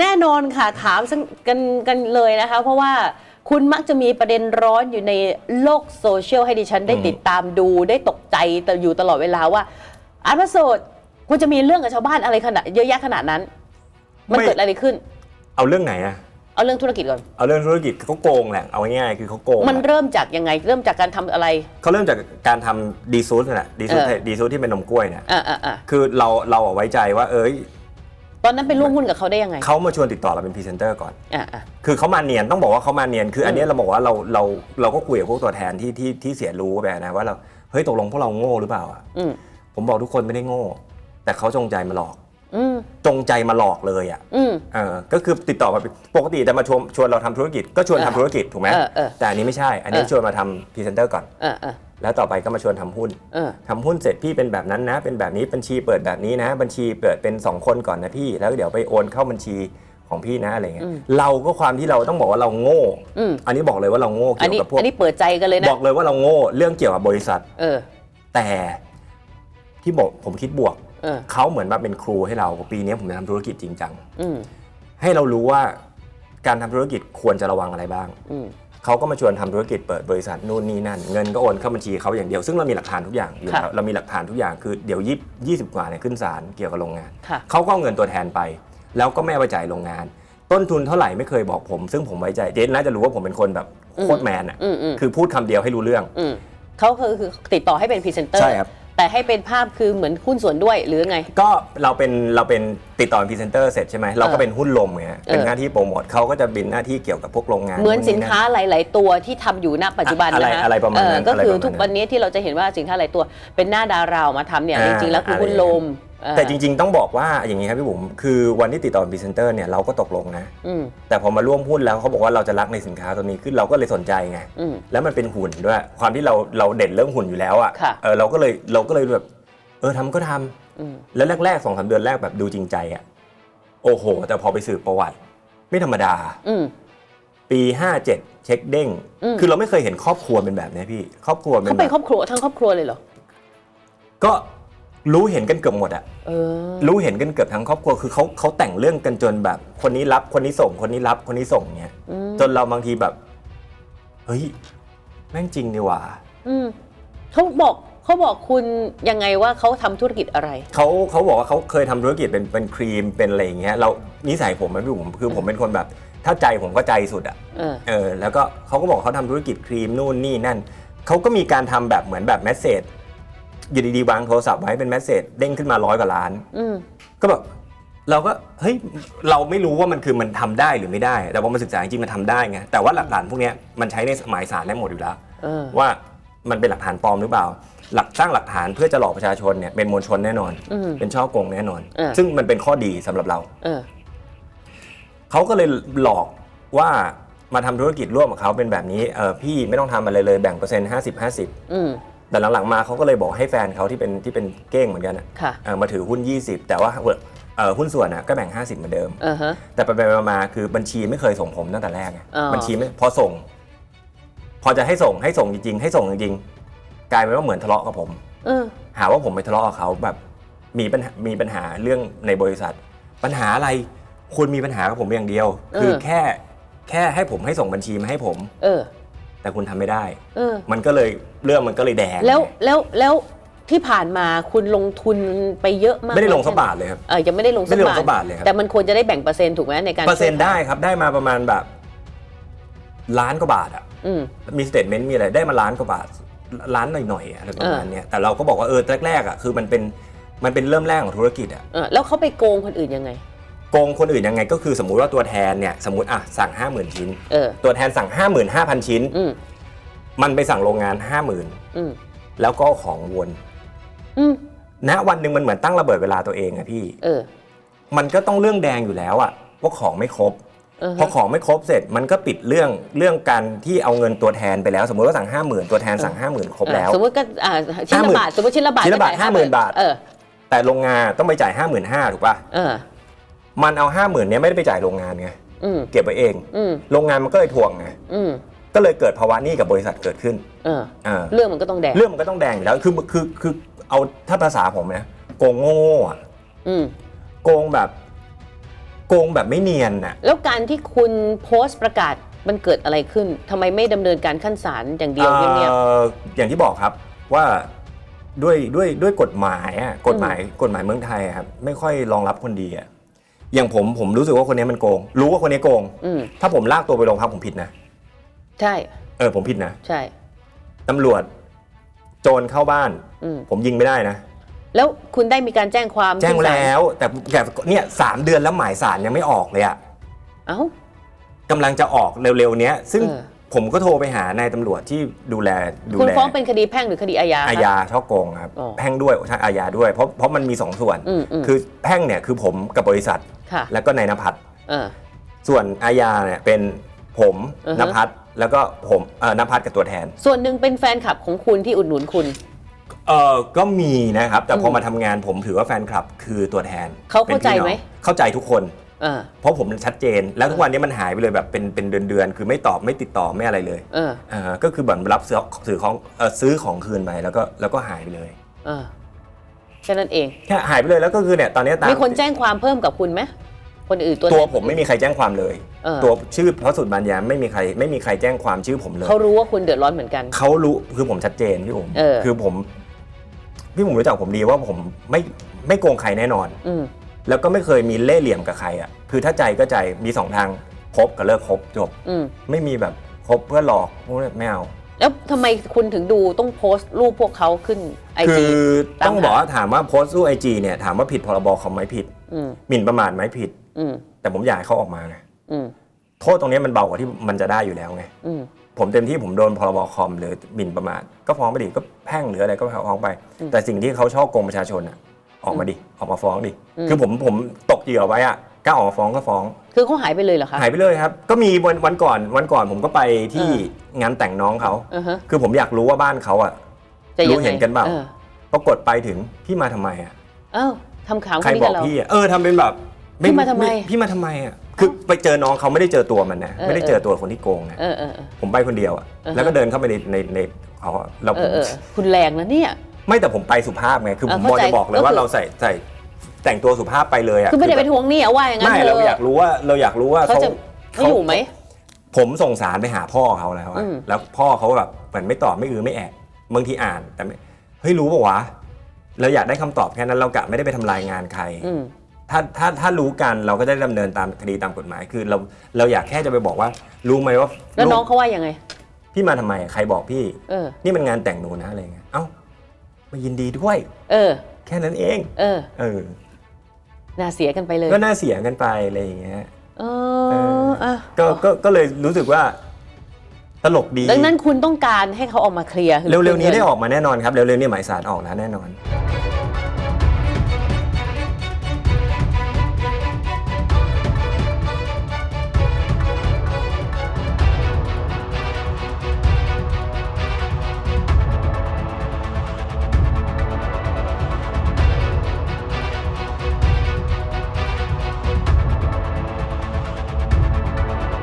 แน่นอนค่ะถามซึ่งกันกันเลยนะคะ เพราะว่าคุณมักจะมีประเด็นร้อนอยู่ในโลกโซเชียลให้ดิฉันได้อืมติดตามดูได้ตกใจแต่อยู่ตลอดเวลาว่าอาร์ตพระโสดคุณจะมีเรื่องกับชาวบ้านอะไรขนาดเยอะแยะขนาดนั้น มันเกิดอะไรขึ้น เอาเรื่องไหนอะเอาเรื่องธุรกิจก่อน เอาเรื่องธุรกิจเขาโกงแหละ เอาง่ายๆคือเขาโกง มันอะเริ่มจากยังไง เริ่มจากการทำอะไร เขาเริ่มจากการทำดีซูสแหละดีซูสเออดีซูสที่เป็นนมกล้วยเนี่ยอ่าอ่าอ่าคือเราเราอะไว้ใจว่า เอ้ย ตอนนั้นไปร่วมหุ้นกับเขาได้ยังไงเขามาชวนติดต่อเราเป็นพรีเซนเตอร์ก่อน อ่าอ่าคือเขามาเนียนต้องบอกว่าเขามาเนียนคืออันเนี้ยอืมเราบอกว่าเราเราเราก็คุยกับพวกตัวแทนที่ที่ที่เสียรู้ไปนะว่าเราเฮ้ยตกลงพวกเราโง่หรือเปล่าอะอืม ผมบอกทุกคนไม่ได้โง่ แต่เขาจงใจมาหลอก อืม จงใจมาหลอกเลยอะอืม เออก็คือติดต่อมาปกติจะมาชวนชวนเราทำธุรกิจ ก็ชวนทำเออธุรกิจถูกไหมเออเออแต่อันนี้ไม่ใช่ อันนี้เออ ชวนมาทำพรีเซนเตอร์ก่อน เออเออแล้วต่อไปก็มาชวนทำหุ้นเออ ทำหุ้นเสร็จพี่เป็นแบบนั้นนะ เป็นแบบนี้บัญชีเปิดแบบนี้นะ บัญชีเปิดเป็น 2 คนก่อนนะพี่ แล้วเดี๋ยวไปโอนเข้าบัญชีของพี่นะอะไรเงี้ยอืมเราก็ความที่เราต้องบอกว่าเราโง่ อืม อันนี้บอกเลยว่าเราโง่อันเกี่ยวนี้กับพวก อันนี้เปิดใจกันเลยนะ บอกเลยว่าเราโง่เรื่องเกี่ยวกับบริษัท เออ แต่ที่บอกผมคิดบวก เออ เขาเหมือนมาเป็นครูให้เราปีนี้ผมจะทำธุรกิจจริงจังอืมให้เรารู้ว่าการทำธุรกิจควรจะระวังอะไรบ้าง อืม เขาก็มาชวนทำธุรกิจเปิดบริษัทนู่นนี่นั่น เงินก็โอนเข้าบัญชีเขาอย่างเดียว ซึ่งเรามีหลักฐานทุกอย่างอยู่ค่ะแล้วเรามีหลักฐานทุกอย่างคือเดี๋ยวยี่ยี่สิบกว่าเนี่ยขึ้นศาลเกี่ยวกับโรงงาน ค่ะ เขาก็เอาเงินตัวแทนไป แล้วก็ไม่เอาไปจ่ายโรงงาน ต้นทุนเท่าไหร่ไม่เคยบอกผม ซึ่งผมไว้ใจเจนน่าจะรู้ว่าผมเป็นคนแบบโคตรแมนอะอืมอืมคือพูดคำเดียวให้รู้เรื่อง อืมเขาคือคือติดต่อให้เป็นพรีเซนเตอร์ใช่ครับ แต่ให้เป็นภาพคือเหมือนหุ้นส่วนด้วยหรือไง ก็เราเป็นเราเป็นติดต่อพรีเซนเตอร์เสร็จใช่ไหมเราก็เป็นหุ้นลมไงเป็นเออหน้าที่โปรโมทเขาก็จะบินหน้าที่เกี่ยวกับพวกโรงงาน เหมือนนู่สินค้าหลาย ๆ ตัวที่ทำอยู่ณปัจจุบันอะไรนะคะอะไรประมาณนั้นเออก็คืออะไรประมาณนั้นทุกวันนี้ที่เราจะเห็นว่าสินค้าหลายตัวเป็นหน้าดาราออกมาทำเนี่ยอ่าจริงๆแล้วคือหุ้นลมเออ แต่จริง ๆ ต้องบอกว่าอย่างนี้ครับพี่บุ๋มคือวันที่ติดต่อพรีเซนเตอร์เนี่ยเราก็ตกลงนะ อืม แต่พอมาร่วมหุ้นแล้วเขาบอกว่าเราจะรักในสินค้าตัวนี้ขึ้นเราก็เลยสนใจไงอืม แล้วมันเป็นหุ่นด้วย ความที่เราเราเด่นเรื่องหุ่นอยู่แล้วอะค่ะเออเราก็เลยเราก็เลยแบบเออทำก็ทำอืม แล้วแรกๆสองสามเดือนแรกแบบดูจริงใจอะโอ้โห แต่พอไปสืบประวัติ ไม่ธรรมดา อืม ปี 57 เช็คเด้ง อืม คือเราไม่เคยเห็นครอบครัวเป็นแบบนี้พี่ ครอบครัวเป็นเขาแบเป็นบครอบครัวทั้งครอบครัวเลยเหรอ ก็ รู้เห็นกันเกือบหมดอะเออ รู้เห็นกันเกือบทั้งครอบครัวคือเขาเขาแต่งเรื่องกันจนแบบ คนนี้รับคนนี้ส่ง คนนี้รับคนนี้ส่งเนี้ยอืม จนเราบางทีแบบ เฮ้ยแม่งจริงดีว่ะอืมเขาบอกเขาบอกคุณยังไงว่าเขาทำธุรกิจอะไร เขาเขาบอกว่าเขาเคยทำธุรกิจเป็นเป็นครีมเป็นอะไรอย่างเงี้ยเรานิสัยผมมันพี่ผมคือผมเป็นคนแบบ ถ้าใจผมก็ใจสุดอะ เออ เออแล้วก็เขาก็บอกเขาทำธุรกิจครีมนู่นนี่นั่นเขาก็มีการทำแบบเหมือนแบบแมสเซจ อยู่ดีๆวางโทรศัพท์ไว้เป็นแมสเซจเด้งขึ้นมาร้อยกว่าล้าน อืม ก็แบบเราก็เฮ้ยเราไม่รู้ว่ามันคือมันทำได้หรือไม่ได้ แต่พอมาศึกษาจริงๆมันทำได้ไงแต่ว่าหลักฐานพวกเนี้ยมันใช้ในหมายสารได้หมดอยู่แล้ว เออ ว่ามันเป็นหลักฐานปลอมหรือเปล่า หลักสร้างหลักฐานเพื่อจะหลอกประชาชนเนี่ยเป็นมวลชนแน่นอน อืมเป็นช่อโกงแน่นอน เออ ซึ่งมันเป็นข้อดีสำหรับเรา เออ เขาก็เลยหลอกว่ามาทำธุรกิจร่วมกับเขาเป็นแบบนี้เออพี่ไม่ต้องทำอะไรเลยแบ่งเปอร์เซ็นต์ห้าสิบห้าสิบอืม แต่หลังๆมาเขาก็เลยบอกให้แฟนเขาที่เป็นที่เป็นเก้งเหมือนกันอะค่ะเออมาถือหุ้น 20 แต่ว่าเอ่อหุ้นส่วนอะก็แบ่ง 50 เหมือนเดิมเออฮะ แต่ไปไปๆมาๆคือบัญชีไม่เคยส่งผมตั้งแต่แรกไงอ๋อ บัญชีไม่พอส่ง พอจะให้ส่งให้ส่งจริงๆให้ส่งจริงๆกลายเป็นว่าเหมือนทะเลาะกับผม เออ หาว่าผมไปทะเลาะกับเขาแบบมีปัญหามีปัญหาเรื่องในบริษัท ปัญหาอะไรคุณมีปัญหากับผมอย่างเดียว คือเออ แค่แค่ให้ผมให้ส่งบัญชีมาให้ผม เออ แต่คุณทำไม่ได้ เออ มันก็เลยเรื่องมันก็เลยแดงแล้วแล้วแล้วที่ผ่านมาคุณลงทุนไปเยอะมากไม่ได้ลงน้อยสักแค่หนบาทเลยครับ เออยังไม่ได้ลงไม่ได้ลงสักบาทเลยครับ แต่มันควรจะได้แบ่งเปอร์เซ็นต์ถูกไหมในการเปอร์เซ็นต์ช่วยได้ครับได้มาประมาณแบบล้านกว่าบาทอะ อืม มีสเตทเมนต์มีอะไรได้มาล้านกว่าบาทล้านหน่อยๆอะไรประมาณเนี้ยแต่เราก็บอกว่าเออแรกๆอะคือมันเป็นมันเป็นเริ่มแรกของธุรกิจอะเออแล้วเขาไปโกงคนอื่นยังไง โกงคนอื่นยังไงก็คือสมมุติว่าตัวแทนเนี่ยสมมติอะสั่ง 5 0,000 ชิ้น เออ ตัวแทนสั่ง 55,000 ชิ้น อืมมันไปสั่งโรงงาน อืม50,000 แล้วก็ของวนอืมณวันหนึ่งมันเหมือนตั้งระเบิดเวลาตัวเองอะพี่ เออมันก็ต้องเรื่องแดงอยู่แล้วอะว่าของไม่ครบ เออพอของไม่ครบเสร็จมันก็ปิดเรื่องเรื่องการที่เอาเงินตัวแทนไปแล้ว สมมติว่าสั่ง 50,000 ตัวแทนสั่ง 50,000 ครบแล้วสมมติก็อ่าชิ้นละ50,000บาทสมมติชิ้นละบาทชิ้นละบาทก็จ่ย50,000บาท เออแต่โรงงานต้องไปจ่าย 55,000 ถูกป่ะ เออ มันเอา50,000เนี้ยไม่ได้ไปจ่ายโรงงานไงอืมเก็บไว้เอง อืมโรงงานมันก็เลยทวงไงอืมก็เลยเกิดภาวะหนี้กับบริษัทเกิดขึ้นเอออ่าเรื่องมันก็ต้องแดงเรื่องมันก็ต้องแดงอยู่แล้วคือคือคือเอาถ้าภาษาผมนะโกงโง่ๆอะอืมโกงแบบโโกงแบบไม่เนียนน่ะ แล้วการที่คุณโพสต์ประกาศมันเกิดอะไรขึ้นทำไมไม่ดำเนินการขั้นศาลอย่างเดียวเงียบเอ่ออย่างที่บอกครับว่าด้วยด้วยด้วยกฎหมายอะกฎหมายกฎหมายเมืองไทยอะครับไม่ค่อยรองรับคนดีอะ อย่างผมผมรู้สึกว่าคนนี้มันโกง รู้ว่าคนนี้โกงๆอืมถ้าผมลากตัวไปโรงพักผมผิดนะ ใช่ เออผมผิดนะ ใช่ ตำรวจ โจรเข้าบ้าน อืมผมยิงไม่ได้นะ แล้วคุณได้มีการแจ้งความแจ้งที่ศาแล้ว แต่แต่เนี่ยสามเดือนแล้วหมายสารยังไม่ออกเลยอะเอ้ากำลังจะออกเร็วๆเนี้ย ซึ่งเออ ผมก็โทรไปหานายตำรวจที่ดูแลดูคุณแลฟ้องเป็นคดีแพ่งหรือคดีอาญาคะ อาญาช่อโกงครับ อ๋อแพ่งด้วยใช่อาญาด้วยเพราะเพราะมันมีสองส่วน อืมอืม คือแพ่งเนี่ยคือผมกับบริษัท ค่ะแล้วก็นายนภัสเออ ส่วนอาญาเนี่ยเป็นผมอือฮะ นภัสแล้วก็ผมเอ่อนภัสกับตัวแทน ส่วนหนึ่งเป็นแฟนคลับของคุณที่อุดหนุนคุณ เออก็มีนะครับ แต่พออืมมาทำงานผมถือว่าแฟนคลับคือตัวแทนเขาเข้าใจไหม ป็นพี่น้องเข้าใจทุกคน เออ เพราะผมชัดเจน แล้วทุกวันนี้มันหายไปเลยแบบเป็นเป็นเดือนๆคือไม่ตอบไม่ติดต่อไม่อะไรเลยเออ อ่าก็คือแบบรับซื้อซื้อของเอ่อซื้อของคืนไปแล้วก็แล้วก็หายไปเลยเออแค่นั้นเอง แค่หายไปเลยแล้วก็คือเนี่ยตอนนี้ตามมีคนแจ้งความเพิ่มกับคุณไหมคนอื่นตัวตัวแทนผมไม่มีใครแจ้งความเลย เออตัวชื่อพระสุดบานยาไม่มีใครไม่มีใครแจ้งความชื่อผมเลย เขารู้ว่าคุณเดือดร้อนเหมือนกัน เขารู้คือผมชัดเจนพี่ผมเออ คือผมพี่ผมรู้จักผมดีว่าผมไม่ไม่โกงใครแน่นอน อืม แล้วก็ไม่เคยมีเล่ห์เหลี่ยมกับใครอะคือถ้าใจก็ใจมีสองทางคบกับเลิกคบจบ อืมไม่มีแบบคบเพื่อหลอกพวกนี้ไม่เอา แล้วทำไมคุณถึงดูต้องโพสต์รูปพวกเขาขึ้นไอคืจี อตามหา ต้องบอกว่าถามว่าโพสต์รูปไอจีเนี่ยถามว่าผิดพรบคอมไหมผิดอืมหมิ่นประมาทไหมผิด อืมแต่ผมอยากให้เขาออกมาไงอืมโทษตรงนี้มันเบากว่าที่มันจะได้อยู่แล้วไง อืม ผมเต็มที่ผมโดนพรบคอมหรือหมิ่นประมาทก็ฟ้องไปดิก็แพ่งหรืออะไรก็ฟ้องไป อืม แต่สิ่งที่เขาชอบโกงประชาชนอะ ออกมาดิออกมาฟ้องดิอืม คือผมผมตกเหยื่อไว้อะกล้าออกมาฟ้องก็ฟ้อง คือเขาหายไปเลยเหรอคะ หายไปเลยครับ ก็มีวันวันก่อนวันก่อนผมก็ไปที่เอ งานแต่งน้องเขา อือฮะคือผมอยากรู้ว่าบ้านเขาอะ จะยังรู้ไงเห็นกันเปล่า ออปรากฏไปถึงพี่มาทำไมอะเอ้าทำข่าวใครนี้บกัอนกเหรอพี่อะเออทำเป็นแบบพี่มาทำไมพี่มาทำไมอะคือไปเจอน้องเขาไม่ได้เจอตัวมันนะเออ ไม่ได้เจอตัวคนที่โกงนะเออเออเออ ผมไปคนเดียวอะอ่าฮะ แล้วก็เดินเข้าไปในในในเขาอะแล้วเอผอมเออคุณแรงนะเนี่ย ไม่แต่ผมไปสุภาพไงคือผมอ่าเข้าใจจะบอกเลยว่าก็คือ เราใส่ใส่แต่งตัวสุภาพไปเลยอะคือไม่ได้ไปแบบทวงหนี้เอาว่าอย่างนั้นไม่เถเราอะอยากรู้ว่าเราอยากรู้ว่าเขาเขาจะเขาอยู่ไหม ผมส่งสารไปหาพ่อเขาแล้วอะอืม แล้วพ่อเขาแบบเหมือนไม่ตอบไม่อือไม่แอะบางทีอ่านแต่ไม่เฮ้ยรู้ป่าวะเราอยากได้คำตอบแค่นั้นเรากะไม่ได้ไปทำลายงานใคร อืม ถ้าถ้าถ้ารู้กันเราก็ได้ดำเนินตามคดีตามกฎหมาย คือเราเราอยากแค่จะไปบอกว่า รู้ไหมว่าแล้วน้องลูกเขาว่ายังไง พี่มาทำไม ใครบอกพี่ เออ นี่มันงานแต่งหนูนะอะไรเงี้ยเอ้า มายินดีด้วย เออ แค่นั้นเอง เออ เออน่าเสียกันไปเลย ก็น่าเสียกันไปอะไรอย่างเงี้ยเอเออออะก็ก็ก็เลยรู้สึกว่าตลกดี ดังนั้นคุณต้องการให้เขาออกมาเคลียร์เร็วๆนี้ได้ออกมาแน่นอนครับเร็วๆนี้หมายสารออกแล้วแน่นอน